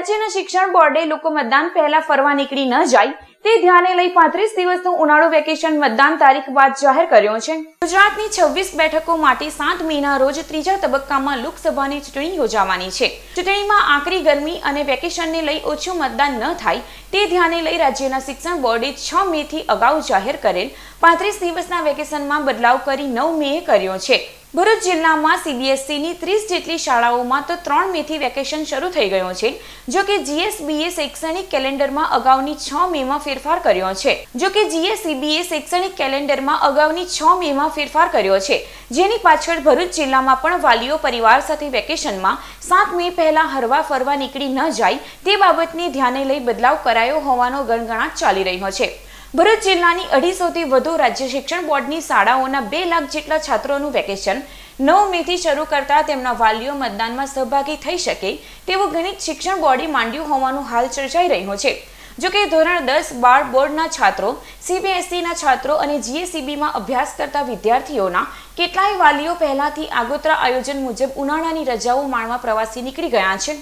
રાજ્યના શિક્ષણ બોર્ડે લોકો મતદાન પહેલા ફરવા નીકળી ન જાય તે ધ્યાને લઈ પાંત્રીસ દિવસનું ઉનાળુ વેકેશન મતદાન તારીખ બાદ જાહેર કર્યો છે. ગુજરાતની છવ્વીસ બેઠકો માટે સાત મેના રોજ ત્રીજા તબક્કામાં લોકસભાની ચૂંટણી યોજાવાની છે. ચૂંટણીમાં આકરી ગરમી અને વેકેશનને લઈ ઓછું મતદાન ન થાય તે ધ્યાને લઈ રાજ્યના શિક્ષણ બોર્ડે છ મે થી અગાઉ જાહેર કરેલ પાંત્રીસ દિવસના વેકેશનમાં બદલાવ કરી નવ મેએ કર્યો છે. ભરૂચ જિલ્લામાં સીબીએસઈની ત્રીસ જેટલી શાળાઓમાં તો ત્રણ મેથી વેકેશન શરૂ થઈ ગયું છે, જો કે જીએસબીએ શૈક્ષણિક કેલેન્ડરમાં અગાઉની છ મેમાં ફેરફાર કર્યો છે. જો કે જીએસસીબીએ શૈક્ષણિક કેલેન્ડરમાં અગાઉની છ મેમાં ફેરફાર કર્યો છે. જેની પાછળ ભરૂચ જિલ્લામાં પણ વાલીઓ પરિવાર સાથે વેકેશનમાં સાત મે પહેલા હરવા ફરવા નીકળી ન જાય તે બાબતને ધ્યાને લઈ બદલાવ કરાયો હોવાનો ગણગણાટ ચાલી રહ્યો છે. ભરૂચ જિલ્લાની અઢીસોથી વધુ રાજ્ય શિક્ષણ બોર્ડની શાળાઓના બે લાખ જેટલા છાત્રોનું વેકેશન નવ મેથી શરૂ કરતા તેમના વાલીઓ મતદાનમાં સહભાગી થઈ શકે તેવું ગણિત શિક્ષણ બોર્ડે માંડ્યું હોવાનું હાલ ચર્ચાઈ રહ્યું છે. જો કે ધોરણ દસ બાર બોર્ડના છાત્રો, સીબીએસઈના છાત્રો અને જીએસીબીમાં અભ્યાસ કરતા વિદ્યાર્થીઓના કેટલાય વાલીઓ પહેલાથી આગોતરા આયોજન મુજબ ઉનાળાની રજાઓ માણવા પ્રવાસી નીકળી ગયા છે.